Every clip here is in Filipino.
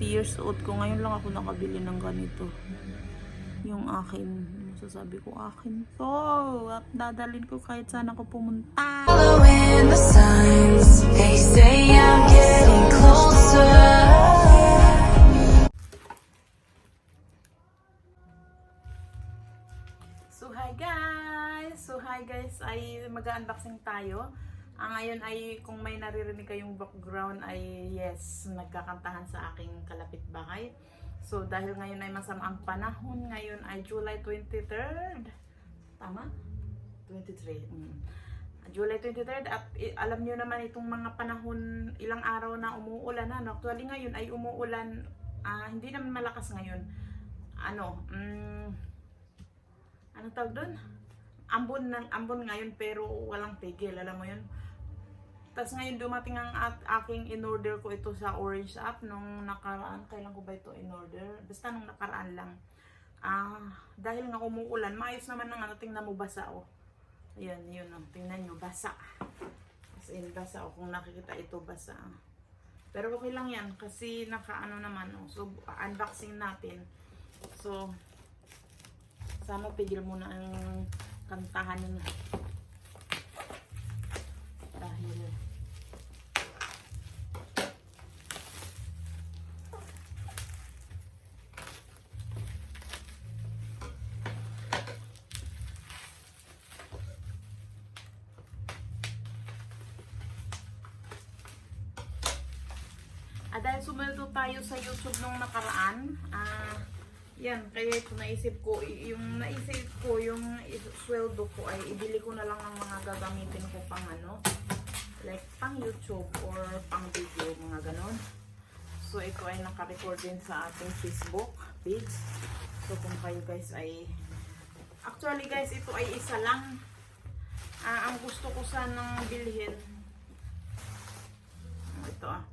years old ko. Ngayon lang ako nakabili ng ganito. Yung akin. Masasabi ko akin to. At dadalhin ko kahit saan ako pumunta. Following the signs, they say I'm getting closer. So hi guys! So hi guys, ay mag-unboxing tayo. Ah, ngayon ay kung may naririnig kayong background ay yes, nagkakantahan sa aking kalapit bahay. So dahil ngayon ay masama ang panahon, ngayon ay July 23rd. Tama? 23. Mm. July 23rd at alam niyo naman itong mga panahon, ilang araw na umuulan na. No? Actually ngayon ay umuulan, ah, hindi naman malakas ngayon. Ano, mm, ano tawag doon? Ambon ng ambon ngayon pero walang tigil, alam mo 'yun. Tapos ngayon dumating ang at aking in-order ko ito sa Orange app nung nakaraan. Kailan ko ba ito in-order? Basta nung nakaraan lang. Ah, dahil nga umuulan, maayos naman ng ano, tingnan mo basa oh. Ayan, yun oh. Tingnan nyo, basa. As in, basa oh. Kung nakikita ito, basa. Pero okay lang yan kasi naka-ano naman oh. So, unboxing natin. So, sana pigil mo na ang kantahan nun. Dahil dahil sumeldo tayo sa YouTube nung nakaraan, ah, yan, kaya ito naisip ko, yung naisip ko, yung sweldo ko ay ibili ko na lang ng mga gagamitin ko pang ano, like pang YouTube or pang video, mga ganon. So, ito ay naka-record din sa ating Facebook page. So, kung kayo guys ay, actually guys, ito ay isa lang. Ah, ang gusto ko sanang bilhin, ito ah,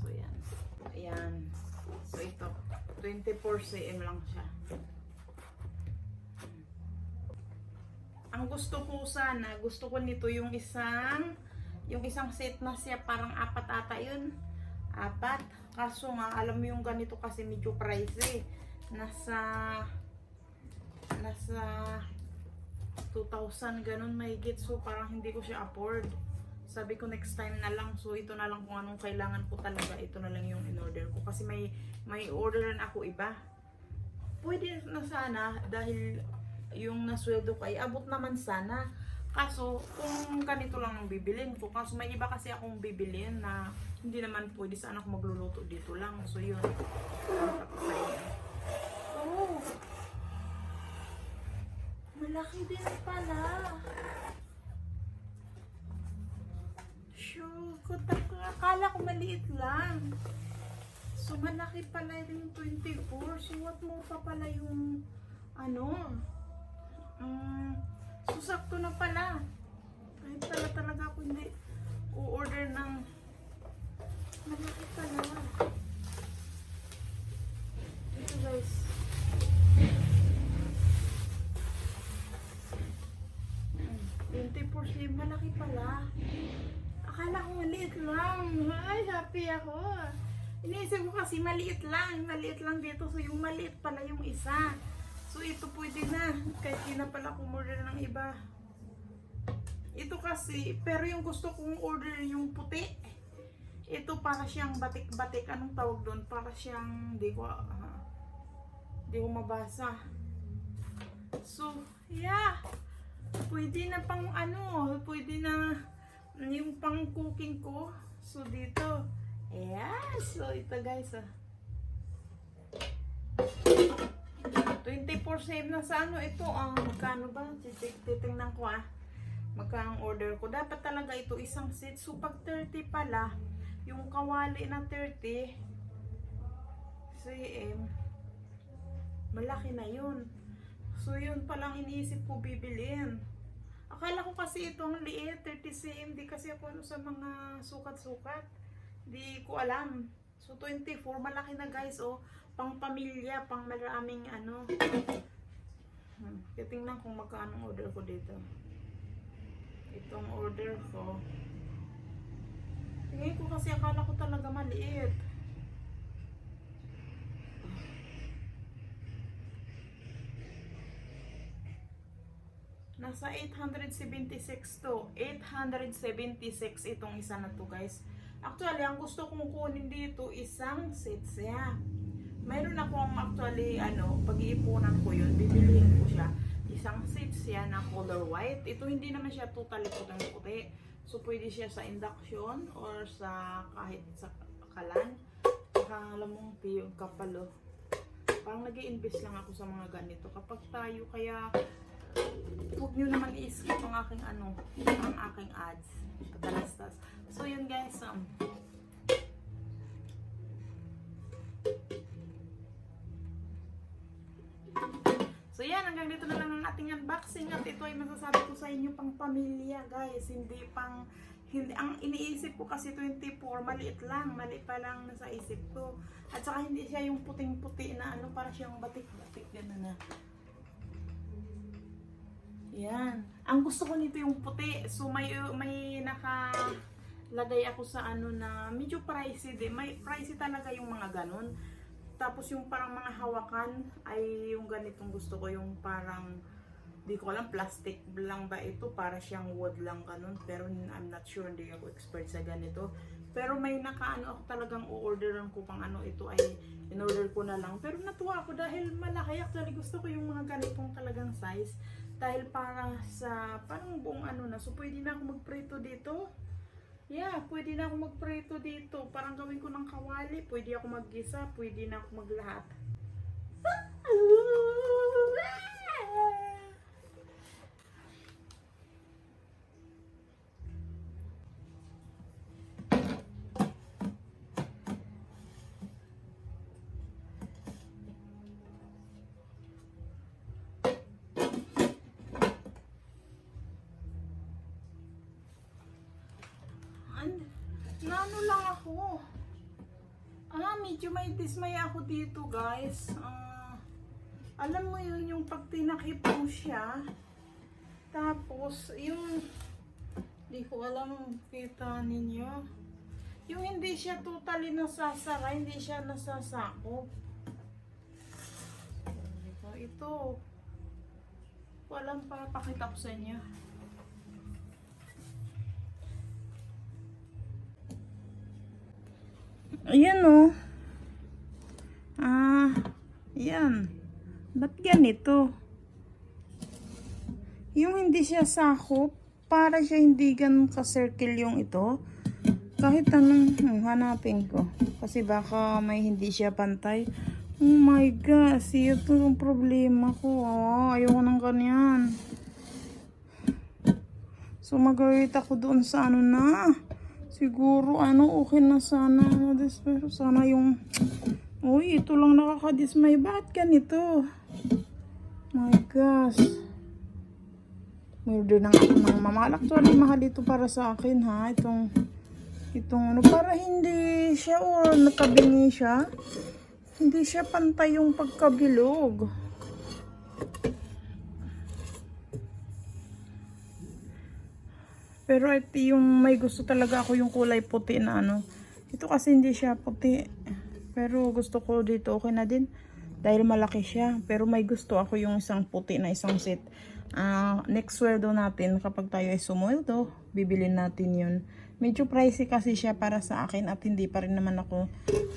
So, yan. Ayan. So, ito. 24 cm lang siya. Ang gusto ko sana, gusto ko nito yung isang, yung isang set na siya, parang apat ata yun. Apat. Kaso nga, alam mo yung ganito kasi medyo pricey. Nasa, nasa 2,000 ganun may So, parang hindi ko siya afford sabi ko next time na lang. So ito na lang kung anong kailangan ko talaga. Ito na lang yung in-order ko. Kasi may may orderan ako iba. Pwede na sana dahil yung nasweldo ko ay abot naman sana. Kaso kung ganito lang ang bibilin ko. Kaso may iba kasi akong bibilin na hindi naman pwede sana ako magluluto dito lang. So yun. Oh. Malaki din pala Sure, akala ko maliit lang. So, malaki pala yung 24. Suwat mo pa pala yung, ano, um, susakto na pala. Kahit pala talaga ako hindi u-order ng malaki pala. Ito guys. Mm, 24 sleeve, malaki pala. Maliit lang. Ay, happy ako. Iniisip ko kasi maliit lang. Maliit lang dito. So, yung maliit pala yung isa. So, ito pwede na. Kahit di na pala kumorder ng iba. Ito kasi, pero yung gusto kong order yung puti. Ito para siyang batik-batik. Anong tawag doon? Para siyang, di ko, ah, di ko mabasa. So, yeah. Pwede na pang ano, pwede na yung cooking ko. So, dito. Ayan. So, ito guys, ah. 24-7 na sa ano ito. Ang magkano ba? Titingnan ko ah. Magkano ang order ko. Dapat talaga ito isang set. So, pag 30 pala, yung kawali na 30 cm, malaki na yun. So, yun palang iniisip ko bibilin. Akala ko kasi ito ang liit, 30 cm. Di kasi ako ano sa mga sukat-sukat. Di ko alam. So, 24, malaki na guys, oh. Pang pamilya, pang maraming ano. Hmm. Titingnan kung magkano order ko dito. Itong order ko. Ngayon ko kasi akala ko talaga maliit. Nasa 876 to. 876 itong isa na to guys. Actually, ang gusto kong kunin dito isang set siya. Mayroon akong actually, ano, pag-iipunan ko yun, bibilihin ko siya. Isang set siya na color white. Ito hindi naman siya totally putang puti. So, pwede siya sa induction or sa kahit sa kalan. Saka alam mong yung kapalo. Parang nag invest lang ako sa mga ganito. Kapag tayo, kaya huwag nyo naman i-skip ang aking ano, ang aking ads. Padalastas. So, yun guys, um, So yan, hanggang dito na lang ang ating unboxing at ito ay masasabi ko sa inyo pang pamilya guys, hindi pang hindi ang iniisip ko kasi 24 maliit lang, maliit pa lang nasa isip ko. At saka hindi siya yung puting-puti na ano para siyang batik-batik gano'n na. Yan. Ang gusto ko nito yung puti. So may may naka lagay ako sa ano na medyo pricey din. May pricey talaga yung mga ganun. Tapos yung parang mga hawakan ay yung ganitong gusto ko, yung parang di ko alam plastic lang ba ito para siyang wood lang ganun pero I'm not sure hindi ako expert sa ganito pero may nakaano ako talagang o-orderan ko pang ano ito ay in-order ko na lang pero natuwa ako dahil malaki actually gusto ko yung mga ganitong talagang size dahil para sa parang buong ano na so pwede na ako magprito dito Yeah, pwede na ako magprito dito. Parang gawin ko ng kawali. Pwede ako maggisa. Pwede na ako maglahat. Naano lang ako. Ah, medyo may dismay ako dito, guys. Ah, alam mo yun, yung pag tinakip siya, tapos, yung, di ko alam, kita ninyo. Yung hindi siya totally nasasara, hindi siya nasasakop. Ito. Walang papakita ko sa inyo. Ayan o. Ah, yan. Ba't ganito? Yung hindi siya sakop, para siya hindi ganun ka-circle yung ito. Kahit anong hmm, hanapin ko. Kasi baka may hindi siya pantay. Oh my gosh, ito yung problema ko. Oh, ayoko ng ganyan. So mag-wait ako doon sa ano na. Siguro ano okay na sana. This, pero sana yung Uy, ito lang nakakadismay. Bakit ganito? My gosh. Murder na ako ng. Actually, mahal ito para sa akin ha. Itong, itong ano, para hindi siya or nakabingi siya. Hindi siya pantay yung pagkabilog. Pero ito yung may gusto talaga ako yung kulay puti na ano. Ito kasi hindi siya puti. Pero gusto ko dito okay na din. Dahil malaki siya. Pero may gusto ako yung isang puti na isang set. Ah, next sweldo natin kapag tayo ay sumweldo, bibilin natin yun. Medyo pricey kasi siya para sa akin at hindi pa rin naman ako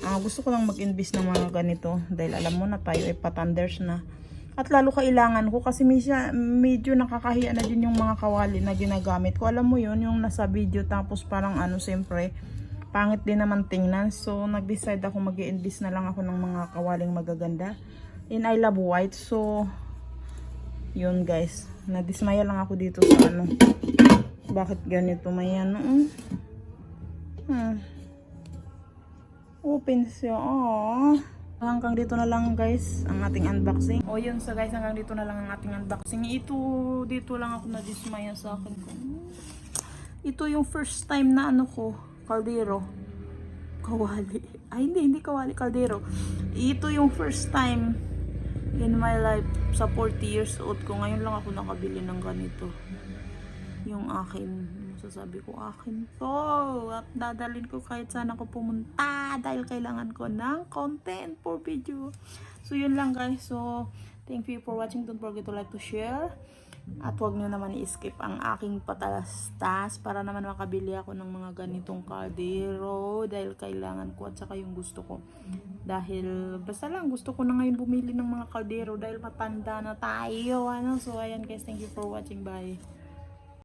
ah, gusto ko lang mag-invest ng mga ganito dahil alam mo na tayo ay patanders na. At lalo kailangan ko kasi medyo, medyo nakakahiya na din yung mga kawali na ginagamit ko. Alam mo yun, yung nasa video tapos parang ano siyempre, pangit din naman tingnan. So, nag-decide ako mag invest na lang ako ng mga kawaling magaganda. In I Love White. So, yun guys. Nadismaya lang ako dito sa ano. Bakit ganito may ano? mm? Hmm. Open siya. Aww. Hanggang dito na lang guys ang ating unboxing. O yun so guys hanggang dito na lang ang ating unboxing. Ito dito lang ako nadismaya sa akin. Ito yung first time na ano ko, kaldero. Kawali. Ay hindi, hindi kawali, kaldero. Ito yung first time in my life sa 40 years old ko. Ngayon lang ako nakabili ng ganito. Yung akin sasabi ko akin to at dadalhin ko kahit saan ako pumunta dahil kailangan ko ng content for video so yun lang guys so thank you for watching don't forget to like to share at huwag nyo naman i-skip ang aking patalastas para naman makabili ako ng mga ganitong kaldero dahil kailangan ko at saka yung gusto ko. Dahil basta lang gusto ko na ngayon bumili ng mga kaldero dahil matanda na tayo. Ano? So ayan guys, thank you for watching. Bye.